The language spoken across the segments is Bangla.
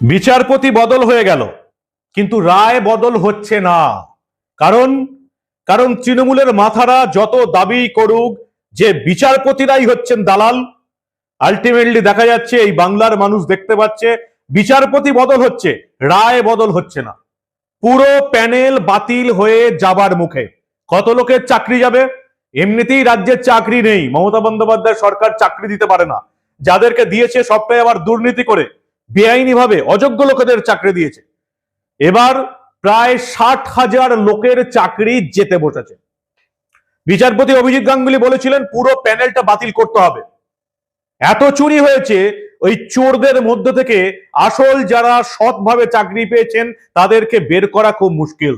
বিচারপতি বদল হয়ে গেল, কিন্তু রায় বদল হচ্ছে না। কারণ কারণ তৃণমূলের মাথারা যত দাবি করুক যে বিচারপতিরাই হচ্ছেন দালাল আলটিমেটলি দেখা যাচ্ছে এই বাংলার মানুষ দেখতে পাচ্ছে বিচারপতি বদল হচ্ছে, রায় বদল হচ্ছে না। পুরো প্যানেল বাতিল হয়ে যাবার মুখে। কত লোকের চাকরি যাবে? এমনিতেই রাজ্যের চাকরি নেই। মমতা বন্দ্যোপাধ্যায় সরকার চাকরি দিতে পারে না। যাদেরকে দিয়েছে সবটাই আবার দুর্নীতি করে। বেআইনি ভাবে অযোগ্য লোকেদের চাকরি দিয়েছে। এবার প্রায় ষাট হাজার লোকের চাকরি যেতে বসেছে। বিচারপতি অভিজিৎ গাঙ্গুলি বলেছিলেন, পুরো প্যানেলটা বাতিল করতে হবে। এত চুরি হয়েছে, ওই চোরদের মধ্যে থেকে আসল যারা সৎভাবে চাকরি পেয়েছেন, তাদেরকে বের করা খুব মুশকিল।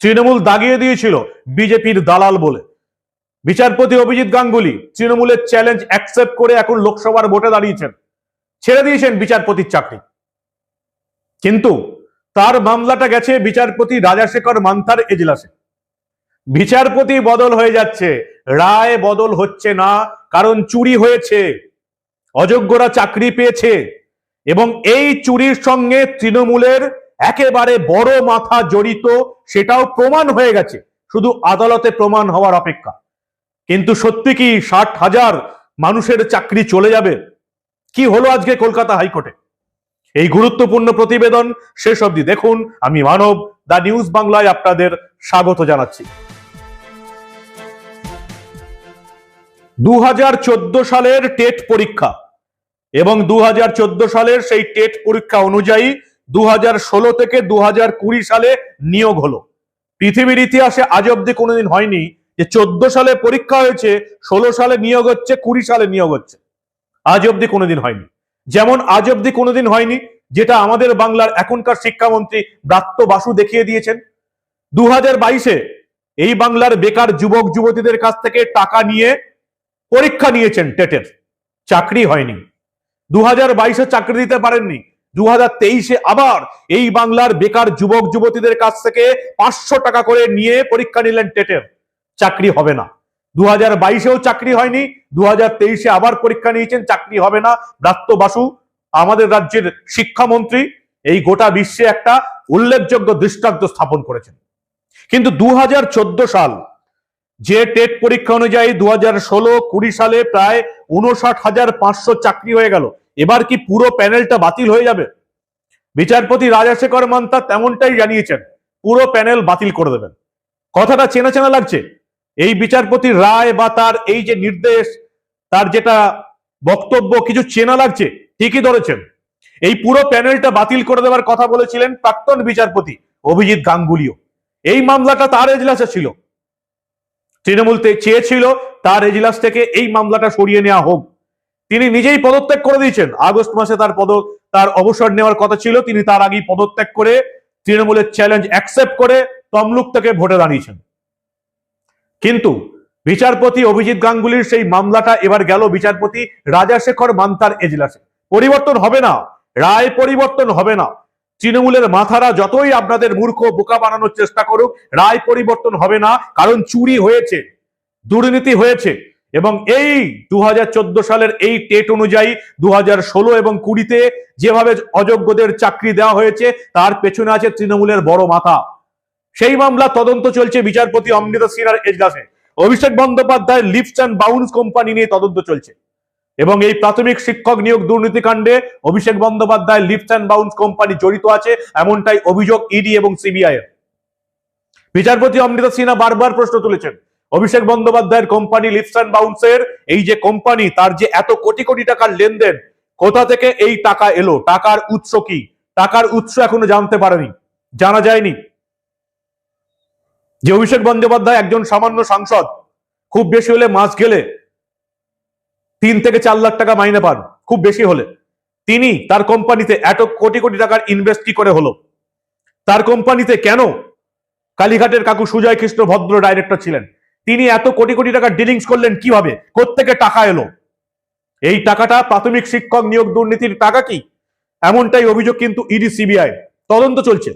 তৃণমূল দাগিয়ে দিয়েছিল বিজেপির দালাল বলে। বিচারপতি অভিজিৎ গাঙ্গুলি তৃণমূলের চ্যালেঞ্জ অ্যাকসেপ্ট করে এখন লোকসভার ভোটে দাঁড়িয়েছেন। ছেড়ে দিয়েছেন বিচারপতির চাকরি। কিন্তু তার মামলাটা গেছে বিচারপতি রাজাশেখর মান্থার এজলাসে। বিচারপতি বদল হয়ে যাচ্ছে, রায় বদল হচ্ছে না, কারণ চুরি হয়েছে, অযোগ্যরা চাকরি পেয়েছে, এবং এই চুরির সঙ্গে তৃণমূলের একেবারে বড় মাথা জড়িত সেটাও প্রমাণ হয়ে গেছে, শুধু আদালতে প্রমাণ হওয়ার অপেক্ষা। কিন্তু সত্যি কি ষাট হাজার মানুষের চাকরি চলে যাবে? কি হলো আজকে কলকাতা হাইকোর্টে? এই গুরুত্বপূর্ণ প্রতিবেদন শেষ অবধি দেখুন। আমি মানব দা নিউজ বাংলায় আপনাদের স্বাগত জানাচ্ছি। দু হাজার চোদ্দ সালের টেট পরীক্ষা এবং দু হাজার চোদ্দ সালের সেই টেট পরীক্ষা অনুযায়ী দু হাজার ষোলো থেকে দু হাজার কুড়ি সালে নিয়োগ হলো। পৃথিবীর ইতিহাসে আজ অব্দি কোনোদিন হয়নি যে চোদ্দ সালে পরীক্ষা হয়েছে, ষোলো সালে নিয়োগ হচ্ছে, কুড়ি সালে নিয়োগ হচ্ছে। আজ অব্দি কোনোদিন হয়নি। যেমন আজ অব্দি কোনোদিন হয়নি, যেটা আমাদের বাংলার এখনকার শিক্ষামন্ত্রী ব্রাত্য বাসু দেখিয়ে দিয়েছেন। দু বাইশে এই বাংলার বেকার যুবক, যুবতীদের কাছ থেকে টাকা নিয়ে পরীক্ষা নিয়েছেন টেটের। চাকরি হয়নি। দু হাজার বাইশে চাকরি দিতে পারেননি। দু হাজার তেইশে আবার এই বাংলার বেকার যুবক, যুবতীদের কাছ থেকে পাঁচশো টাকা করে নিয়ে পরীক্ষা নিলেন টেটের। চাকরি হবে না। দু হাজার বাইশেও চাকরি হয়নি দু হাজার তেইশে আবার পরীক্ষা নিয়েছেন, চাকরি হবে না। ব্রাত্য বাসু, আমাদের রাজ্যের শিক্ষামন্ত্রী এই গোটা বিশ্বে একটা উল্লেখযোগ্য দৃষ্টান্ত স্থাপন করেছেন। কিন্তু দু হাজার চোদ্দ সাল যে টেট পরীক্ষা অনুযায়ী দু হাজার ষোলো কুড়ি সালে প্রায় উনষাট হাজার পাঁচশো চাকরি হয়ে গেল। এবার কি পুরো প্যানেলটা বাতিল হয়ে যাবে? বিচারপতি রাজাশেখর মান্তা তেমনটাই জানিয়েছেন, পুরো প্যানেল বাতিল করে দেবেন। কথাটা চেনা চেনা লাগছে? এই বিচারপতির রায় বা তার এই যে নির্দেশ, তার যেটা বক্তব্য, কিছু চেনা লাগছে, ঠিকই ধরেছেন। এই পুরো প্যানেলটা বাতিল করে দেওয়ার কথা বলেছিলেন প্রাক্তন বিচারপতি অভিজিৎ গাঙ্গুলিও। এই মামলাটা তার এজলাসে ছিল। তৃণমূল চেয়েছিল তার এজলাস থেকে এই মামলাটা সরিয়ে নেওয়া হোক। তিনি নিজেই পদত্যাগ করে দিয়েছেন। আগস্ট মাসে তার পদ, তার অবসর নেওয়ার কথা ছিল। তিনি তার আগেই পদত্যাগ করে তৃণমূলের চ্যালেঞ্জ অ্যাকসেপ্ট করে তমলুক থেকে ভোটে দাঁড়িয়েছেন। কিন্তু বিচারপতি অভিজিৎ গাঙ্গুলির সেই মামলাটা এবার গেল বিচারপতি রাজাশেখর মান্তার এজলাসে। পরিবর্তন হবে না, রায় পরিবর্তন হবে না। তৃণমূলের মাথারা যতই আপনাদের মূর্খ বোকা বানানোর চেষ্টা করুক, রায় পরিবর্তন হবে না, কারণ চুরি হয়েছে, দুর্নীতি হয়েছে। এবং এই দু হাজার চোদ্দ সালের এই টেট অনুযায়ী দু হাজার ষোলো এবং কুড়িতে যেভাবে অযোগ্যদের চাকরি দেওয়া হয়েছে, তার পেছনে আছে তৃণমূলের বড় মাথা। সেই মামলা তদন্ত চলছে বিচারপতি অমৃতা সিনহার এজলাসে। Abhishek Bandyopadhyay Leaps and Bounds company নিয়ে তদন্ত চলছে। এবং এই প্রাথমিক শিক্ষক নিয়োগ দুর্নীতিকাণ্ডে Abhishek Bandyopadhyay Leaps and Bounds company জড়িত আছে, এমনটাই অভিযোগ ইডি এবং সিবিআই এর। বিচারপতি অমৃতা সিনহা বারবার প্রশ্ন তুলেছেন, অভিষেক বন্দ্যোপাধ্যায়ের কোম্পানি লিফট অ্যান্ড বাউন্সের এই যে কোম্পানি, তার যে এত কোটি কোটি টাকার লেনদেন, কোথা থেকে এই টাকা এলো, টাকার উৎস কি? টাকার উৎস এখনও জানতে পারেনি, জানা যায়নি। যে অভিষেক বন্দ্যোপাধ্যায় একজন সামান্য সাংসদ, খুব বেশি হলে মাস গেলে তিন থেকে চার লাখ টাকা মাইনে পান, খুব বেশি হলে। তিনি তার কোম্পানিতে এত কোটি কোটি টাকার ইনভেস্ট কি করে হলো? তার কোম্পানিতে কেন কালীঘাটের কাকু সুজয় কৃষ্ণ ভদ্র ডাইরেক্টর ছিলেন? তিনি এত কোটি কোটি টাকার ডিলিংস করলেন কীভাবে? কোত্থেকে টাকা এলো? এই টাকাটা প্রাথমিক শিক্ষক নিয়োগ দুর্নীতির টাকা কি? এমনটাই অভিযোগ কিন্তু ইডি, সিবিআই। তদন্ত চলছে।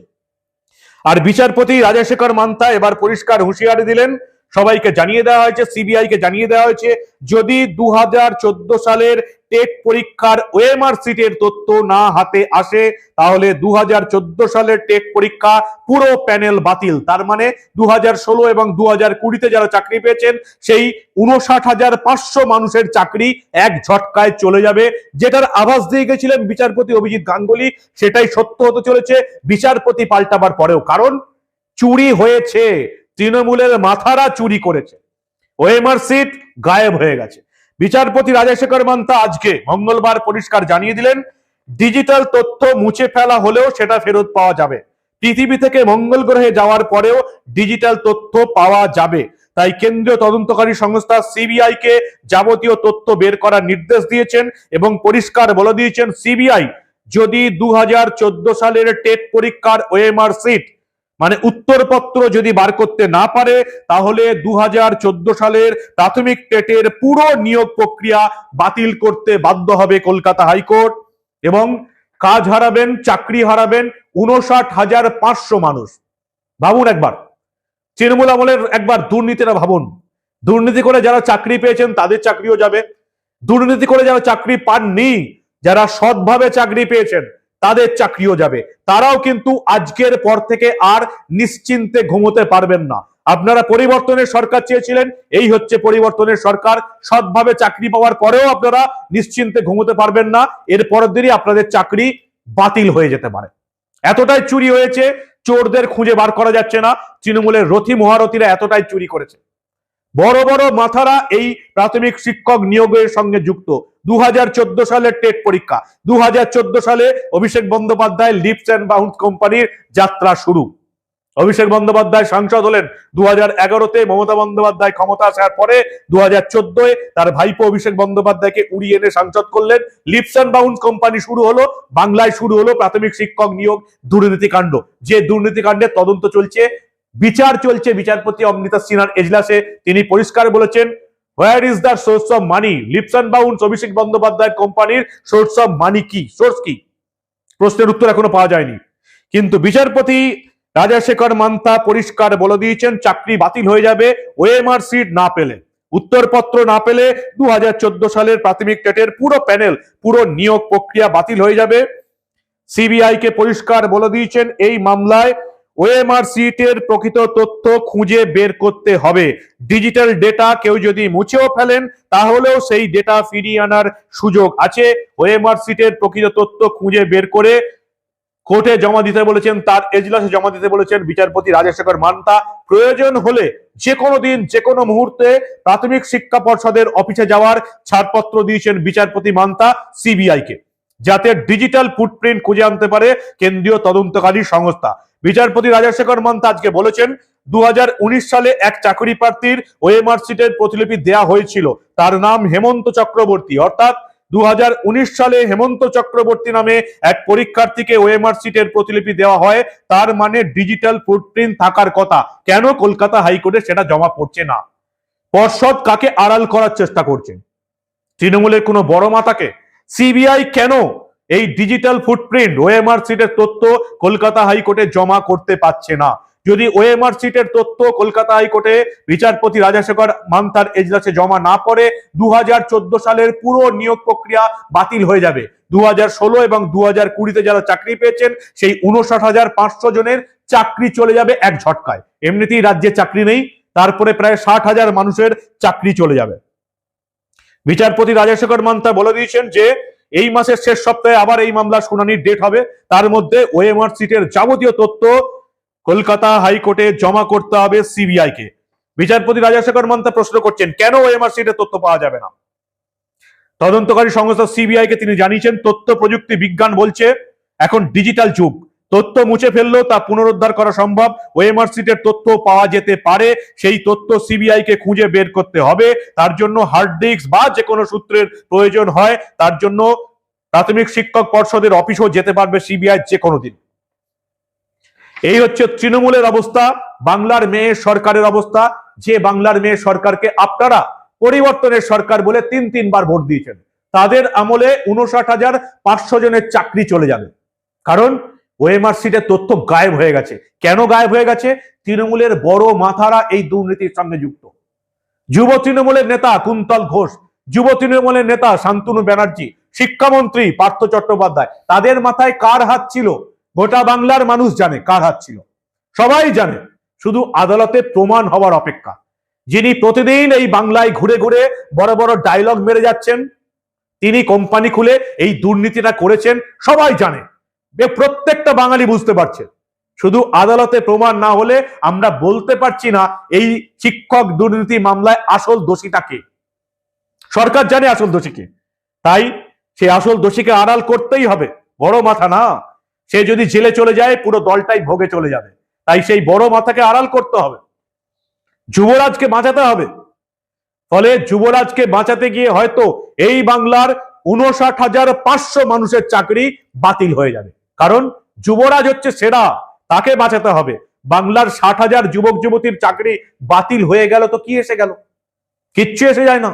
আর বিচারপতি রাজাশেখর মান্তা এবার পরিষ্কার হুঁশিয়ারি দিলেন। সবাইকে জানিয়ে দেওয়া হয়েছে সিবিআই কে জানিয়ে দেওয়া হয়েছে। যদি দু হাজার চোদ্দ সালের টেট পরীক্ষার ওএমআর সিটের তথ্য না হাতে আসে, তাহলে দু হাজার চোদ্দ সালের টেট পরীক্ষা পুরো প্যানেল বাতিল। তার মানে দু ষোলো এবং দু হাজার কুড়িতে যারা চাকরি পেয়েছেন, সেই উনষাট হাজার পাঁচশো মানুষের চাকরি এক ঝটকায় চলে যাবে। যেটার আভাস দিয়ে গেছিলেন বিচারপতি অভিজিৎ গাঙ্গুলি, সেটাই সত্য হতে চলেছে। বিচারপতি পাল্টাবার পরেও, কারণ চুরি হয়েছে। তৃণমূলের মাথারা চুরি করেছে। ওএমআর সিট গায়েব হয়ে গেছে। বিচারপতি রাজশেখর মান্তা আজকে মঙ্গলবার পরিষ্কার জানিয়ে দিলেন, ডিজিটাল তথ্য মুছে ফেলা হলেও সেটা ফেরত পাওয়া যাবে। পৃথিবী থেকে মঙ্গল গ্রহে যাওয়ার পরেও ডিজিটাল তথ্য পাওয়া যাবে। তাই কেন্দ্রীয় তদন্তকারী সংস্থা সিবিআই কে যাবতীয় তথ্য বের করার নির্দেশ দিয়েছেন এবং পরিষ্কার বলে দিয়েছেন, সিবিআই যদি দু হাজার চোদ্দ সালের টেট পরীক্ষার ওএমআর সিট মানে উত্তরপত্র যদি বার করতে না পারে, তাহলে দু হাজার চোদ্দ সালের প্রাথমিক টেটের পুরো নিয়োগ প্রক্রিয়া বাতিল করতে বাধ্য হবে কলকাতা হাইকোর্ট এবং কাজ হারাবেন, চাকরি হারাবেন উনষাট হাজার পাঁচশো মানুষ। ভাবুন একবার, তৃণমূল আমলের একবার দুর্নীতিটা ভাবুন। দুর্নীতি করে যারা চাকরি পেয়েছেন, তাদের চাকরিও যাবে। দুর্নীতি করে যারা চাকরি পাননি, যারা সৎভাবে চাকরি পেয়েছেন তাদের চাকরিও যাবে। তারাও কিন্তু আজকের পর থেকে আর নিশ্চিন্তে ঘুমোতে পারবেন না। আপনারা পরিবর্তনের সরকার চেয়েছিলেন, এই হচ্ছে পরিবর্তনের সরকার। সৎভাবে চাকরি পাওয়ার পরেও আপনারা নিশ্চিন্তে ঘুমোতে পারবেন না। এর পরের দিনই আপনাদের চাকরি বাতিল হয়ে যেতে পারে। এতটাই চুরি হয়েছে, চোরদের খুঁজে বার করা যাচ্ছে না। তৃণমূলের রথি মহারথীরা এতটাই চুরি করেছে। বড় বড় মাথারা এই প্রাথমিক শিক্ষক নিয়োগের সঙ্গে যুক্ত। দু হাজার সালের টেট পরীক্ষা। দুহাজার চোদ্দ সালে Abhishek Bandyopadhyay Leaps and Bounds কোম্পানির যাত্রা শুরু। অভিষেক বন্দ্যোপাধ্যায় সাংসদ হলেন। দু এগারোতে মমতা বন্দ্যোপাধ্যায় ক্ষমতা আসার পরে দু হাজার চোদ্দয় তার ভাইপো অভিষেক বন্দ্যোপাধ্যায়কে উড়িয়ে এনে সাংসদ করলেন। লিপস অ্যান্ড বাউন্স কোম্পানি শুরু হলো, বাংলায় শুরু হলো প্রাথমিক শিক্ষক নিয়োগ দুর্নীতিকাণ্ড যে দুর্নীতিকাণ্ডের তদন্ত চলছে, বিচার চলছে বিচারপতি অমৃতা সিনহার এজলাসে। তিনি পরিষ্কার বলেছেন where is the source of money Leaps Bounds Abhishek Bandyopadhyay কোম্পানির সোর্স অফ মানি কি? সোর্স কি? প্রশ্নের উত্তর এখনও পাওয়া যায়নি। কিন্তু বিচারপতি রাজাশেখর মান্তা পরিষ্কার বলে দিয়েছেন, চাকরি বাতিল হয়ে যাবে, ওএমআর সিট না পেলে। উত্তরপত্র না পেলে দু হাজার চোদ্দ সালের প্রাথমিক টেটের পুরো প্যানেল, পুরো নিয়োগ প্রক্রিয়া বাতিল হয়ে যাবে। সিবিআই কে পরিষ্কার বলে দিয়েছেন, এই মামলায় ওএমআর সিটের প্রকৃত তথ্য খুঁজে বের করতে হবে। ডিজিটাল ডেটা কেউ যদি মুছেও ফেলেন, তাহলেও সেই ডেটা ফিরিয়ে আনার সুযোগ আছে। ওএমআর সিটের প্রকৃত তথ্য খুঁজে বের করে কোর্টে জমা দিতে বলেছেন তার এজলাসে জমা দিতে বলেছেন বিচারপতি রাজশেখর মান্তা। প্রয়োজন হলে যে কোনো দিন যে কোনো মুহূর্তে প্রাথমিক শিক্ষা পর্ষদের অফিসে যাওয়ার ছাড়পত্র দিয়েছেন বিচারপতি মান্তা সিবিআই কে। যাতে ডিজিটাল ফুটপ্রিন্ট খুঁজে আনতে পারে কেন্দ্রীয় তদন্তকারী সংস্থা। বিচারপতি রাজশেখর মান্তা আজকে বলেছেন দু হাজার উনিশ সালে এক চাকরি প্রার্থীর ওএমআর সিটের প্রতিলিপি দেয়া হয়েছিল। তার নাম হেমন্ত চক্রবর্তী। অর্থাৎ দু হাজার উনিশ সালে হেমন্ত চক্রবর্তী নামে এক পরীক্ষার্থীকে ওএমআর সিটের প্রতিলিপি দেওয়া হয়। তার মানে ডিজিটাল ফুটপ্রিন্ট থাকার কথা। কেন কলকাতা হাইকোর্টে সেটা জমা পড়ছে না? পর্ষদ কাকে আড়াল করার চেষ্টা করছেন তৃণমূলের কোনো বড় মাতাকে? সিবিআই কেন এই ডিজিটাল ফুটপ্রিন্ট ওএমআর সিটের তথ্য কলকাতা হাইকোর্টে জমা করতে পারছে না। যদি ওএমআর সিটের তথ্য কলকাতা হাইকোর্টে বিচারপতি রাজাশেখর মান্তার এজলাসে জমা না দুহাজার চোদ্দ সালের পুরো নিয়োগ প্রক্রিয়া বাতিল হয়ে যাবে। দুহাজার ষোলো এবং দু হাজার কুড়িতে যারা চাকরি পেয়েছেন, সেই উনষাট হাজার পাঁচশো জনের চাকরি চলে যাবে এক ঝটকায়। এমনিতেই রাজ্যে চাকরি নেই, তারপরে প্রায় ষাট হাজার মানুষের চাকরি চলে যাবে। বিচারপতি রাজশেখর মান্তা বলে দিয়েছেন যে এই মাসের শেষ সপ্তাহে আবার এই মামলা শুনানির ডেট হবে। তার মধ্যে ওএমআর সিটের যাবতীয় তথ্য কলকাতা হাইকোর্টে জমা করতে হবে সিবিআই কে বিচারপতি রাজাশেখর মান্তা প্রশ্ন করছেন, কেন ওএমআর সিটের তথ্য পাওয়া যাবে না? তদন্তকারী সংস্থা সিবিআই কে তিনি জানিয়েছেন, তথ্য প্রযুক্তি বিজ্ঞান বলছে, এখন ডিজিটাল যুগ। তথ্য মুছে ফেললেও তা পুনরুদ্ধার করা সম্ভব। ওএমআর তথ্য পাওয়া যেতে পারে, সেই তথ্য সিবিআই কে খুঁজে বের করতে হবে। তার জন্য হার্ড ডিস্ক বা যে কোনো সূত্রের প্রয়োজন হয়, তার জন্য প্রাথমিক শিক্ষক পর্ষদের অফিসও যেতে পারবে সিবিআই যে কোনো দিন। এই হচ্ছে তৃণমূলের অবস্থা, বাংলার মেয়ে সরকারের অবস্থা। যে বাংলার মেয়ে সরকারকে আপনারা পরিবর্তনের সরকার বলে তিন, তিনবার ভোট দিয়েছেন, তাদের আমলে উনষাট হাজার পাঁচশো জনের চাকরি চলে যাবে। কারণ ওএমআর সিটের তথ্য গায়েব হয়ে গেছে। কেন গায়েব হয়ে গেছে? তৃণমূলের বড় মাথারা এই দুর্নীতির সঙ্গে যুক্ত। যুব তৃণমূলের নেতা কুন্তল ঘোষ, যুব তৃণমূলের নেতা শান্তনু ব্যানার্জি, শিক্ষামন্ত্রী পার্থ চট্টোপাধ্যায়, তাদের মাথায় কার হাত ছিল? গোটা বাংলার মানুষ জানে কার হাত ছিল। সবাই জানে, শুধু আদালতে প্রমাণ হওয়ার অপেক্ষা। যিনি প্রতিদিন এই বাংলায় ঘুরে ঘুরে বড় বড় ডায়লগ মেরে যাচ্ছেন, তিনি কোম্পানি খুলে এই দুর্নীতিটা করেছেন, সবাই জানে। প্রত্যেকটা বাঙালি বুঝতে পারছে। শুধু আদালতে প্রমাণ না হলে আমরা বলতে পারছি না এই শিক্ষক দুর্নীতি মামলায় আসল দোষীটাকে সরকার জানে আসল দোষীকে তাই সে আসল দোষীকে আড়াল করতেই হবে। বড় মাথা না। সে যদি জেলে চলে যায়, পুরো দলটাই ভোগে চলে যাবে। তাই সেই বড় মাথাকে আড়াল করতে হবে। যুবরাজকে বাঁচাতে হবে। ফলে যুবরাজকে বাঁচাতে গিয়ে হয়তো এই বাংলার উনষাট হাজার পাঁচশো মানুষের চাকরি বাতিল হয়ে যাবে। কারণ যুবরাজ হচ্ছে সেরা, তাকে বাঁচাতে হবে। বাংলার ষাট হাজার যুবক যুবতীর চাকরি বাতিল হয়ে গেল তো কি এসে গেল? কিচ্ছু এসে যায় না।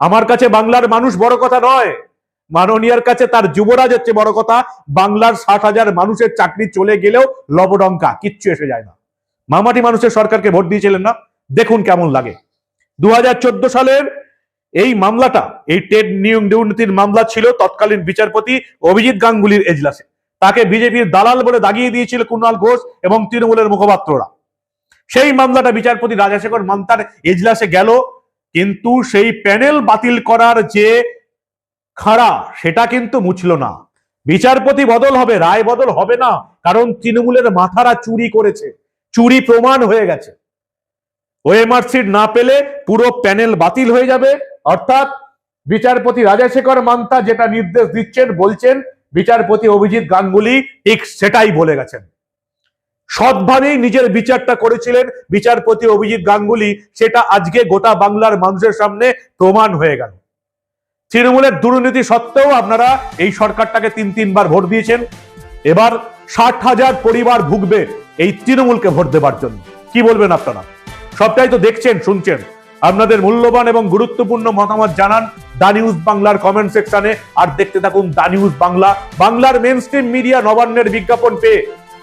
আমার কাছে বাংলার মানুষ বড় কথা নয়। মাননীয়ার কাছে তার যুবরাজ হচ্ছে বড় কথা। বাংলার ষাট হাজার মানুষের চাকরি চলে গেলেও লবডঙ্কা, কিচ্ছু এসে যায় না। মামাটি মানুষের সরকারকে ভোট দিয়েছিলেন না? দেখুন কেমন লাগে। দু হাজার চোদ্দ সালের এই মামলাটা, এই টেট নিয়োগ দুর্নীতির মামলা ছিল তৎকালীন বিচারপতি অভিজিৎ গাঙ্গুলির এজলাসে। তাকে বিজেপির দালাল বলে দাগিয়ে দিয়েছিল কুণাল ঘোষ এবং তৃণমূলের মুখপাত্ররা। সেই মামলাটা বিচারপতি রাজাশেখর মান্তার এজলাসে গেল, কিন্তু সেই প্যানেল বাতিল করার যে খাড়া, সেটা কিন্তু মুছল না। বিচারপতি বদল হবে, রায় বদল হবে না, কারণ তৃণমূলের মাথারা চুরি করেছে, চুরি প্রমাণ হয়ে গেছে। ওএমআর সিট না পেলে পুরো প্যানেল বাতিল হয়ে যাবে, অর্থাৎ বিচারপতি রাজাশেখর মান্তা যেটা নির্দেশ দিচ্ছেন, বলছেন বিচারপতি অভিজিৎ গাঙ্গুলি ঠিক সেটাই বলে গেছেন। সৎভাবেই নিজের বিচারটা করেছিলেন, বিচারপতি অভিজিৎ গাঙ্গুলি, সেটা আজকে গোটা বাংলার মানুষের সামনে প্রমাণ হয়ে গেল। তৃণমূলের দুর্নীতি সত্ত্বেও আপনারা এই সরকারটাকে তিন তিনবার ভোট দিয়েছেন। এবার ষাট হাজার পরিবার ভুগবে এই তৃণমূলকে ভোট দেবার জন্য। কি বলবেন আপনারা? সবটাই তো দেখছেন, শুনছেন। আপনাদের মূল্যবান এবং গুরুত্বপূর্ণ মতামত জানান দা নিউজ বাংলার কমেন্ট সেকশনে। আর দেখতে থাকুন দা নিউজ বাংলা, বাংলার মেন স্ট্রিম মিডিয়া নবান্নের বিজ্ঞাপন পেয়ে।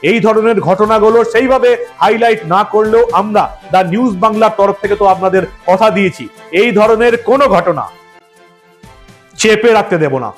এই ধরনের ঘটনাগুলো সেইভাবে হাইলাইট না করলেও আমরা দা নিউজ বাংলার তরফ থেকে তো আপনাদের কথা দিয়েছি। এই ধরনের কোনো ঘটনা চেপে রাখতে দেব না।